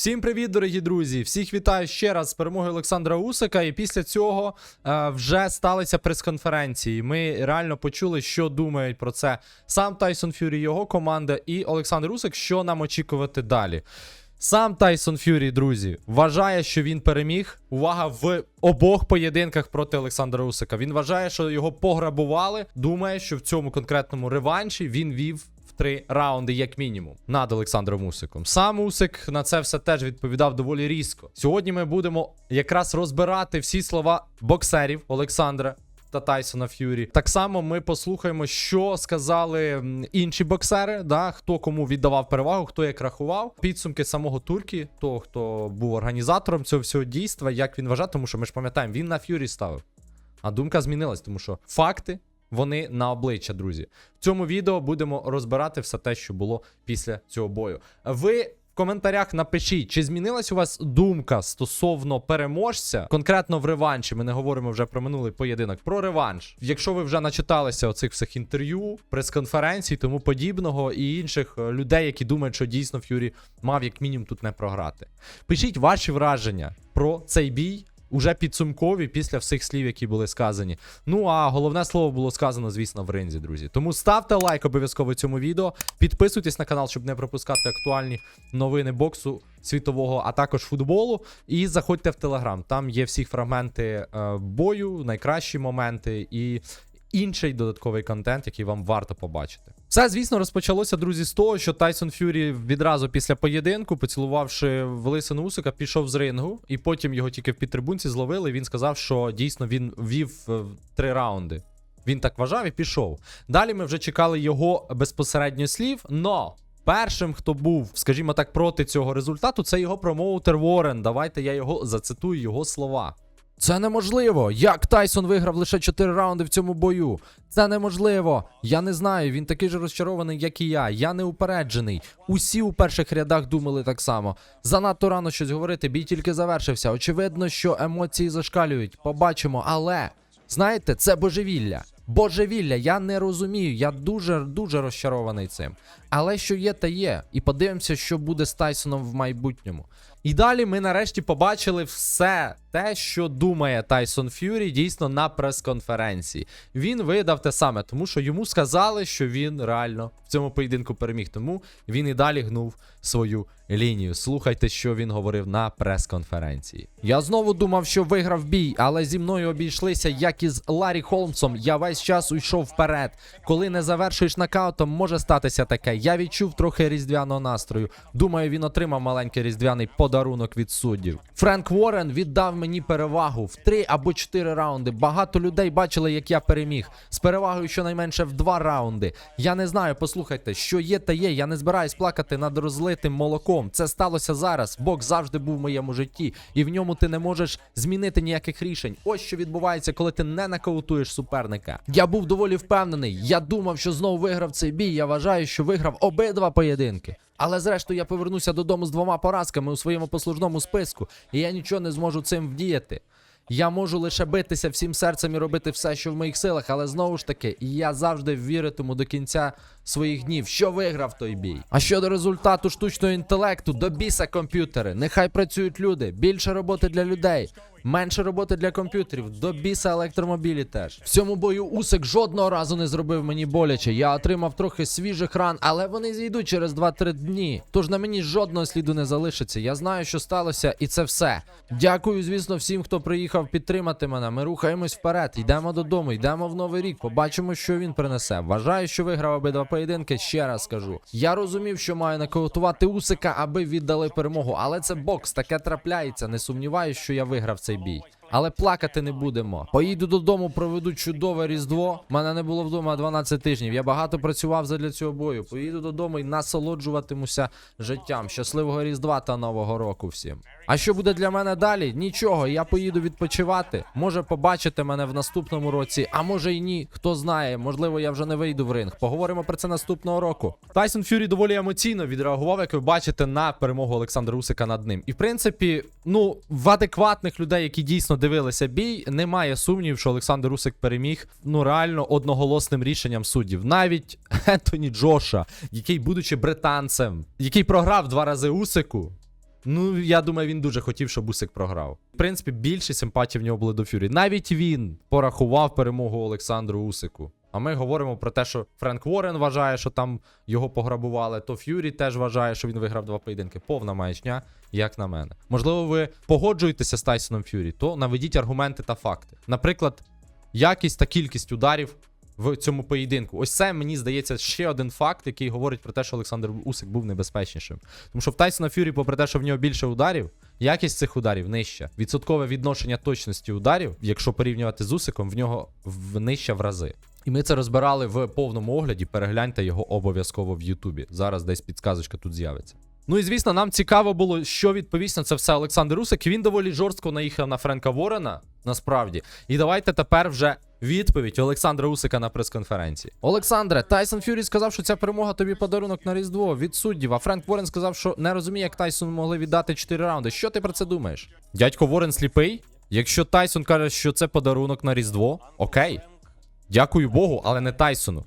Всім привіт, дорогі друзі! Всіх вітаю ще раз з перемогою Олександра Усика. І після цього е, вже сталися прес-конференції. Ми реально почули, що думають про це сам Тайсон Фюрі, його команда і Олександр Усик, що нам очікувати далі. Сам Тайсон Фюрі, друзі, вважає, що він переміг. Увага в обох поєдинках проти Олександра Усика. Він вважає, що його пограбували. Думає, що в цьому конкретному реванші він вів три раунди, як мінімум, над Олександром Усиком. Сам Усик на це все теж відповідав доволі різко. Сьогодні ми будемо якраз розбирати всі слова боксерів Олександра. Та Тайсона Ф'юрі. Так само ми послухаємо, що сказали інші боксери, да, хто кому віддавав перевагу, хто як рахував. Підсумки самого Туркі, того, хто був організатором цього всього дійства, як він вважає, тому що ми ж пам'ятаємо, він на Ф'юрі ставив. А думка змінилась, тому що факти вони на обличчя, друзі. В цьому відео будемо розбирати все те, що було після цього бою. Ви. В коментарях напишіть, чи змінилась у вас думка стосовно переможця, конкретно в реванші. Ми не говоримо вже про минулий поєдинок, про реванш. Якщо ви вже начиталися оцих всіх інтерв'ю, прес-конференцій, тому подібного, і інших е, людей, які думають, що дійсно Ф'юрі мав як мінімум тут не програти. Пишіть ваші враження про цей бій. Уже підсумкові після всіх слів, які були сказані. Ну а головне слово було сказано, звісно, в ринзі, друзі. Тому ставте лайк обов'язково цьому відео. Підписуйтесь на канал, щоб не пропускати актуальні новини боксу світового, а також футболу. І заходьте в телеграм. Там є всі фрагменти е, бою, найкращі моменти і інший додатковий контент, який вам варто побачити. Все, звісно, розпочалося, друзі, з того, що Тайсон Ф'юрі відразу після поєдинку, поцілувавши в лисину Усика, пішов з рингу, і потім його тільки в підтрибунці зловили. І він сказав, що дійсно він вів е, три раунди. Він так вважав і пішов. Далі ми вже чекали його безпосередньо слів, но. Першим, хто був, скажімо так, проти цього результату, це його промоутер Уоррен. Давайте я його зацитую його слова. Це неможливо. Як Тайсон виграв лише 4 раунди в цьому бою? Це неможливо. Я не знаю. Він такий же розчарований, як і я. Я не упереджений. Усі у перших рядах думали так само. Занадто рано щось говорити. Бій тільки завершився. Очевидно, що емоції зашкалюють. Побачимо, але знаєте, це божевілля. Божевілля, я не розумію. Я дуже дуже розчарований цим. Але що є, та є. І подивимося, що буде з Тайсоном в майбутньому. І далі ми нарешті побачили все те, що думає Тайсон Ф'юрі дійсно на прес-конференції. Він видав те саме, тому що йому сказали, що він реально в цьому поєдинку переміг. Тому він і далі гнув свою лінію. Слухайте, що він говорив на прес-конференції. Я знову думав, що виграв бій, але зі мною обійшлися, як із Ларі Холмсом. Я весь час уйшов вперед. Коли не завершуєш нокаутом, може статися таке. Я відчув трохи різдвяного настрою. Думаю, він отримав маленький різдвяний подарунок від суддів. Френк Уоррен віддав мені перевагу в три або чотири раунди. Багато людей бачили, як я переміг. З перевагою щонайменше в два раунди. Я не знаю, послухайте, що є, та є. Я не збираюсь плакати над розлитим молоком. Це сталося зараз. Бог завжди був в моєму житті, і в ньому ти не можеш змінити ніяких рішень. Ось що відбувається, коли ти не нокаутуєш суперника. Я був доволі впевнений. Я думав, що знову виграв цей бій. Я вважаю, що виграв обидва поєдинки. Але зрештою я повернуся додому з двома поразками у своєму послужному списку, і я нічого не зможу цим вдіяти. Я можу лише битися всім серцем і робити все, що в моїх силах, але знову ж таки, я завжди віритиму до кінця своїх днів, що виграв той бій. А щодо результату штучного інтелекту, до біса комп'ютери. Нехай працюють люди, більше роботи для людей, менше роботи для комп'ютерів, до біса електромобілі теж. В цьому бою Усик жодного разу не зробив мені боляче. Я отримав трохи свіжих ран, але вони зійдуть через 2-3 дні. Тож на мені жодного сліду не залишиться. Я знаю, що сталося, і це все. Дякую, звісно, всім, хто приїхав підтримати мене. Ми рухаємось вперед. Йдемо додому, йдемо в новий рік. Побачимо, що він принесе. Вважаю, що виграв обидва поєдинки. Ще раз скажу. Я розумів, що маю нокаутувати Усика, аби віддали перемогу. Але це бокс, таке трапляється. Не сумніваюся, що я виграв цей бій. Але плакати не будемо. Поїду додому, проведу чудове різдво. Мене не було вдома 12 тижнів. Я багато працював задля цього бою. Поїду додому і насолоджуватимуся життям. Щасливого різдва та нового року всім. А що буде для мене далі? Нічого. Я поїду відпочивати. Може, побачите мене в наступному році, а може й ні. Хто знає, можливо, я вже не вийду в ринг. Поговоримо про це наступного року. Тайсон Фюрі доволі емоційно відреагував, як ви бачите, на перемогу Олександра Усика над ним. І в принципі, ну в адекватних людей, які дійсно дивилися бій, немає сумнівів, що Олександр Усик переміг ну реально одноголосним рішенням суддів. Навіть Ентоні Джоша, який, будучи британцем, який програв два рази Усику. Ну, я думаю, він дуже хотів, щоб Усик програв. В принципі, більше симпатій в нього були до Фюрі. Навіть він порахував перемогу Олександру Усику. А ми говоримо про те, що Френк Уоррен вважає, що там його пограбували, то Ф'юрі теж вважає, що він виграв два поєдинки. Повна маячня, як на мене. Можливо, ви погоджуєтеся з Тайсоном Ф'юрі, то наведіть аргументи та факти. Наприклад, якість та кількість ударів в цьому поєдинку. Ось це мені здається ще один факт, який говорить про те, що Олександр Усик був небезпечнішим. Тому що в Тайсона Ф'юрі, попри те, що в нього більше ударів, якість цих ударів нижча. Відсоткове відношення точності ударів, якщо порівнювати з Усиком, в нього нижча в рази. І ми це розбирали в повному огляді. Перегляньте його обов'язково в Ютубі. Зараз десь підсказочка тут з'явиться. Ну і звісно, нам цікаво було, що відповість на це все Олександр Усик. Він доволі жорстко наїхав на Френка Ворена, насправді. І давайте тепер вже відповідь Олександра Усика на прес-конференції. Олександре, Тайсон Фюрі сказав, що ця перемога тобі подарунок на Різдво від суддів. А Френк Ворен сказав, що не розуміє, як Тайсону могли віддати 4 раунди. Що ти про це думаєш? Дядько Ворен сліпий? Якщо Тайсон каже, що це подарунок на Різдво, окей. Дякую Богу, але не Тайсону.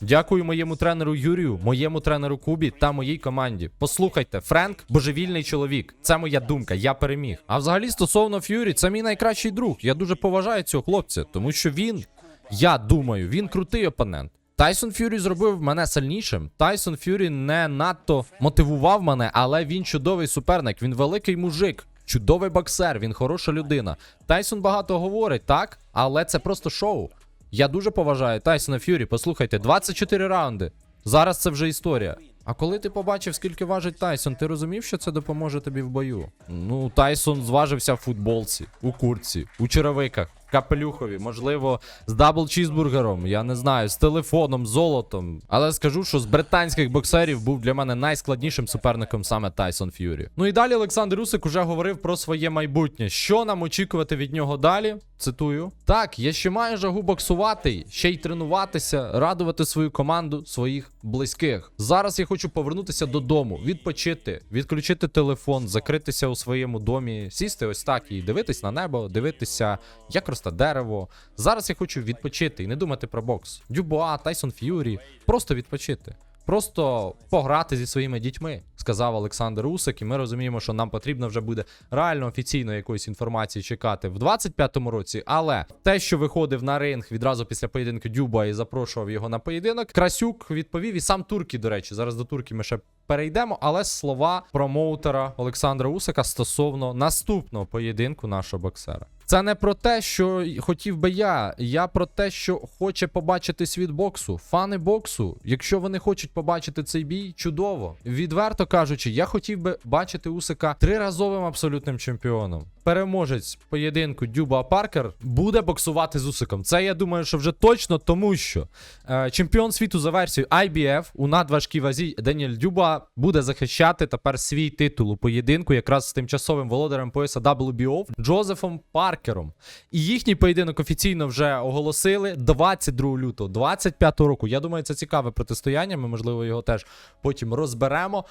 Дякую моєму тренеру Юрію, моєму тренеру Кубі та моїй команді. Послухайте, Френк божевільний чоловік. Це моя думка. Я переміг. А взагалі, стосовно Ф'юрі, це мій найкращий друг. Я дуже поважаю цього хлопця, тому що він, я думаю, він крутий опонент. Тайсон Ф'юрі зробив мене сильнішим. Тайсон Ф'юрі не надто мотивував мене, але він чудовий суперник. Він великий мужик. Чудовий боксер, він хороша людина. Тайсон багато говорить, так, але це просто шоу. Я дуже поважаю Тайсона Ф'юрі. Послухайте, 24 раунди. Зараз це вже історія. А коли ти побачив, скільки важить Тайсон, ти розумів, що це допоможе тобі в бою? Ну, Тайсон зважився в футболці, у курці, у черевиках, капелюхові, можливо, з дабл чізбургером, я не знаю, з телефоном, золотом. Але скажу, що з британських боксерів був для мене найскладнішим суперником саме Тайсон Ф'юрі. Ну і далі Олександр Усик уже говорив про своє майбутнє. Що нам очікувати від нього далі? Цитую: так, я ще маю жагу боксувати, ще й тренуватися, радувати свою команду, своїх близьких. Зараз я хочу повернутися додому, відпочити, відключити телефон, закритися у своєму домі, сісти ось так і дивитись на небо, дивитися, як росте дерево. Зараз я хочу відпочити і не думати про бокс. Дюбуа, Тайсон Ф'юрі, просто відпочити. Просто пограти зі своїми дітьми, сказав Олександр Усик, і ми розуміємо, що нам потрібно вже буде реально офіційно якоїсь інформації чекати в 25-му році. Але те, що виходив на ринг відразу після поєдинку Дюба і запрошував його на поєдинок, Красюк відповів і сам Туркі, до речі, зараз до Туркі ми ще перейдемо. Але слова промоутера Олександра Усика стосовно наступного поєдинку нашого боксера. Це не про те, що хотів би я. Я про те, що хоче побачити світ боксу. Фани боксу, якщо вони хочуть побачити цей бій, чудово. Відверто кажучи, я хотів би бачити Усика триразовим абсолютним чемпіоном. Переможець поєдинку Дюба Паркер буде боксувати з Усиком. Це я думаю, що вже точно, тому що е, чемпіон світу за версією IBF у надважкій вазі Деніель Дюба буде захищати тепер свій титул у поєдинку, якраз з тимчасовим володарем пояса WBO Джозефом Паркером. І їхній поєдинок офіційно вже оголосили 22 лютого 25 року. Я думаю, це цікаве протистояння. Ми, можливо, його теж потім розберемо.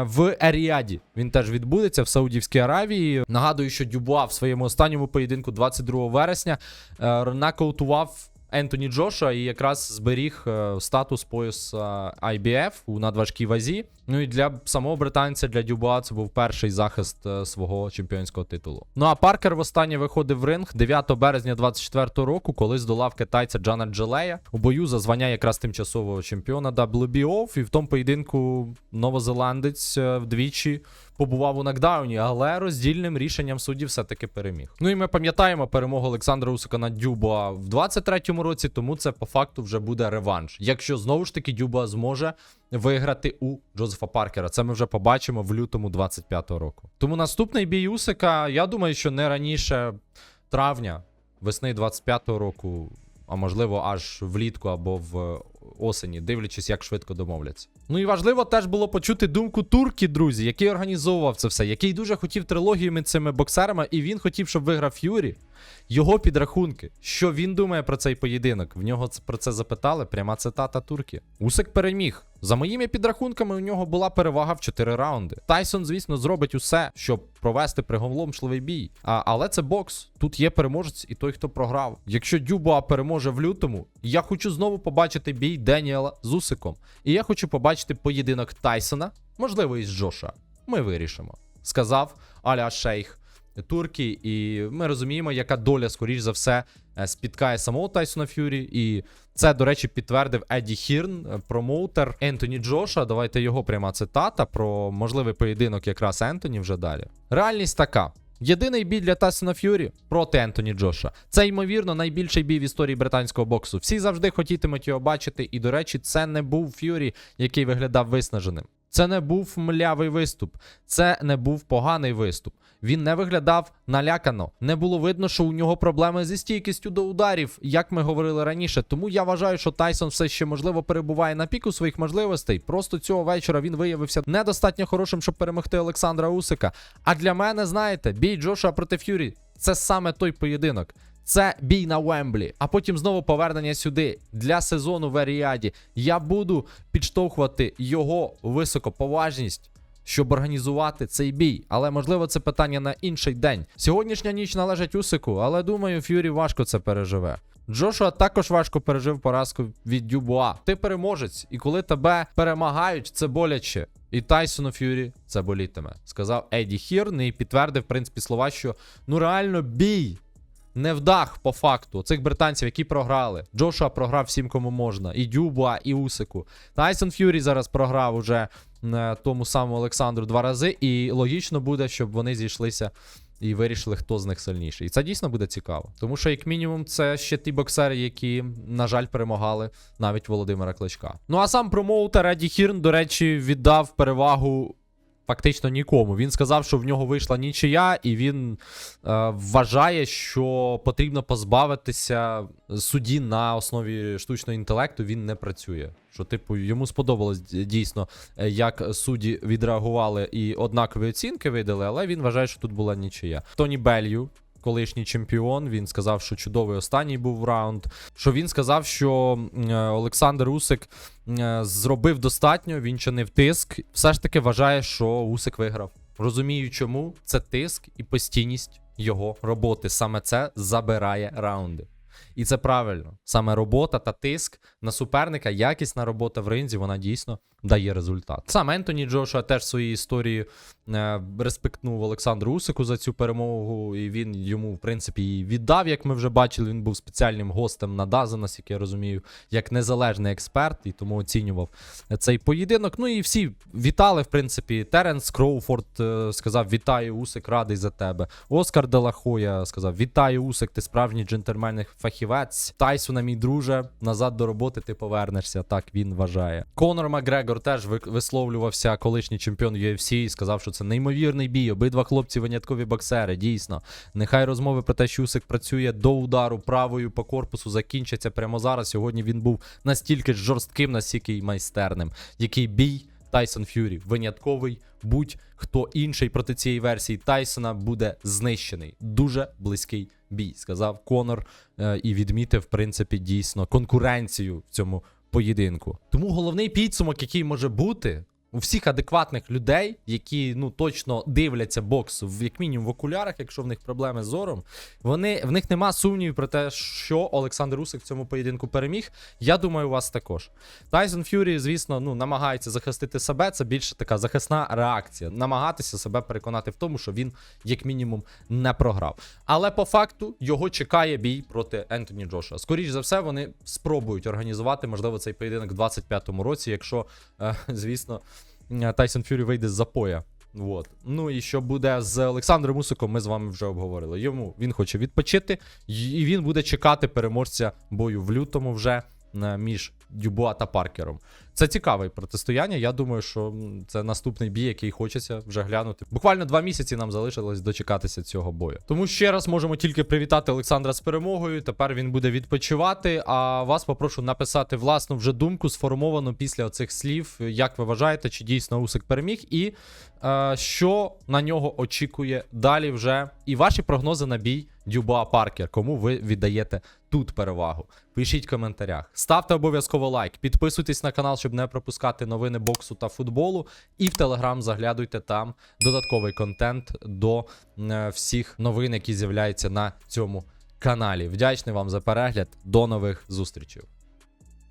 В Еріаді він теж відбудеться в Саудівській Аравії. Нагадую, що Дюбуа в своєму останньому поєдинку 22 вересня е, нокаутував Ентоні Джоша і якраз зберіг е, статус пояс е, IBF у надважкій вазі. Ну і для самого британця, для Дюбуа, це був перший захист свого чемпіонського титулу. Ну а Паркер востаннє виходив в ринг 9 березня 24 року, коли здолав китайця Джана Джелея у бою за звання якраз тимчасового чемпіона WBO. І в тому поєдинку новозеландець вдвічі побував у нокдауні, але роздільним рішенням суддів все-таки переміг. Ну і ми пам'ятаємо перемогу Олександра Усика над Дюба в 23-му році, тому це по факту вже буде реванш. Якщо знову ж таки Дюба зможе виграти у Джозефа Паркера. Це ми вже побачимо в лютому 25-го року. Тому наступний бій Усика, я думаю, що не раніше травня, весни 25-го року, а можливо аж влітку або в осені, дивлячись, як швидко домовляться. Ну і важливо теж було почути думку Турки, друзі, який організовував це все, який дуже хотів трилогіями цими боксерами, і він хотів, щоб виграв Юрі. Його підрахунки, що він думає про цей поєдинок. В нього про це запитали. Пряма цитата турки. Усик переміг. За моїми підрахунками, у нього була перевага в 4 раунди. Тайсон, звісно, зробить усе, щоб провести приголомшливий бій. А, але це бокс. Тут є переможець і той, хто програв. Якщо Дюбуа переможе в лютому, я хочу знову побачити бій Деніела з Усиком. І я хочу побачити поєдинок Тайсона, можливо, із Джоша. Ми вирішимо. Сказав Аля Шейх Туркі, і ми розуміємо, яка доля, скоріш за все, спіткає самого Тайсона Ф'юрі. І це, до речі, підтвердив Едді Хірн, е, промоутер Ентоні Джоша. Давайте його пряма цитата про можливий поєдинок якраз Ентоні вже далі. Реальність така. Єдиний бій для Тайсона Ф'юрі проти Ентоні Джоша. Це ймовірно найбільший бій в історії британського боксу. Всі завжди хотітимуть його бачити. І, до речі, це не був Ф'юрі, який виглядав виснаженим. Це не був млявий виступ, це не був поганий виступ. Він не виглядав налякано. Не було видно, що у нього проблеми зі стійкістю до ударів, як ми говорили раніше. Тому я вважаю, що Тайсон все ще можливо перебуває на піку своїх можливостей. Просто цього вечора він виявився недостатньо хорошим, щоб перемогти Олександра Усика. А для мене, знаєте, бій Джоша проти Ф'юрі це саме той поєдинок. Це бій на Вемблі, а потім знову повернення сюди для сезону в Еріаді. Я буду підштовхувати його високоповажність, щоб організувати цей бій. Але можливо це питання на інший день. Сьогоднішня ніч належить Усику, але думаю, Ф'юрі важко це переживе. Джошуа також важко пережив поразку від Дюбуа. Ти переможець, і коли тебе перемагають, це боляче. І Тайсону Ф'юрі це болітиме, сказав Еді Хірн і підтвердив, в принципі, слова, що ну реально бій не вдах по факту цих британців, які програли. Джошуа програв всім, кому можна. І Дюбуа, і Усику. Тайсон Ф'юрі зараз програв уже тому самому Олександру два рази. І логічно буде, щоб вони зійшлися і вирішили, хто з них сильніший. І це дійсно буде цікаво. Тому що, як мінімум, це ще ті боксери, які, на жаль, перемагали навіть Володимира Кличка. Ну а сам промоутер Еді Хірн, до речі, віддав перевагу. Фактично нікому. Він сказав, що в нього вийшла нічия, і він е, вважає, що потрібно позбавитися судді на основі штучного інтелекту. Він не працює. Що, типу, йому сподобалось дійсно, е, як судді відреагували і однакові оцінки видали, але він вважає, що тут була нічия. Тоні Белью. Колишній чемпіон, він сказав, що чудовий останній був раунд. Що він сказав, що е, Олександр Усик е, зробив достатньо, він чинив тиск. Все ж таки вважає, що Усик виграв. Розумію, чому це тиск і постійність його роботи. Саме це забирає раунди. І це правильно. Саме робота та тиск на суперника, якісна робота в ринзі, вона дійсно дає результат. Сам Ентоні Джошуа теж в своїй історії е, респектнув Олександру Усику за цю перемогу, і він йому, в принципі, її віддав, як ми вже бачили. Він був спеціальним гостем на Даза, наскільки я розумію, як незалежний експерт, і тому оцінював цей поєдинок. Ну і всі вітали, в принципі. Теренс Кроуфорд е, сказав: Вітаю, Усик, радий за тебе. Оскар Делахоя сказав: Вітаю, Усик, ти справжній джентльменний фахівець. Тайсона, мій друже, назад до роботи ти повернешся. Так він вважає. Конор Макгрегор теж висловлювався, колишній чемпіон UFC, і сказав, що це неймовірний бій. Обидва хлопці виняткові боксери. Дійсно, нехай розмови про те, що Усик працює до удару правою по корпусу, закінчаться прямо зараз. Сьогодні він був настільки жорстким, настільки й майстерним. Який бій Тайсон Ф'юрі винятковий. Будь-хто інший проти цієї версії Тайсона буде знищений. Дуже близький бій, сказав Конор е, і відмітив, в принципі, дійсно конкуренцію в цьому поєдинку. Тому головний підсумок, який може бути. У всіх адекватних людей, які ну точно дивляться бокс, в як мінімум в окулярах, якщо в них проблеми з зором, вони в них нема сумнівів про те, що Олександр Усик в цьому поєдинку переміг. Я думаю, у вас також. Тайсон Ф'юрі, звісно, ну намагається захистити себе. Це більше така захисна реакція. Намагатися себе переконати в тому, що він, як мінімум, не програв. Але по факту його чекає бій проти Ентоні Джоша. Скоріше за все, вони спробують організувати, можливо, цей поєдинок в 25-му році, якщо, е, звісно, Тайсон Ф'юрі вийде з запоя. Вот. Ну і що буде з Олександром Усиком, ми з вами вже обговорили. Йому він хоче відпочити, і він буде чекати переможця бою в лютому вже е, між Дюбуа та Паркером. Це цікаве протистояння. Я думаю, що це наступний бій, який хочеться вже глянути. Буквально два місяці нам залишилось дочекатися цього бою. Тому ще раз можемо тільки привітати Олександра з перемогою. Тепер він буде відпочивати. А вас попрошу написати власну вже думку, сформовану після оцих слів. Як ви вважаєте, чи дійсно Усик переміг, і е, що на нього очікує далі вже, і ваші прогнози на бій Дюба Паркер. Кому ви віддаєте тут перевагу? Пишіть в коментарях. Ставте обов'язково лайк, підписуйтесь на канал, щоб не пропускати новини боксу та футболу. І в телеграм заглядуйте там додатковий контент до е, всіх новин, які з'являються на цьому каналі. Вдячний вам за перегляд. До нових зустрічей.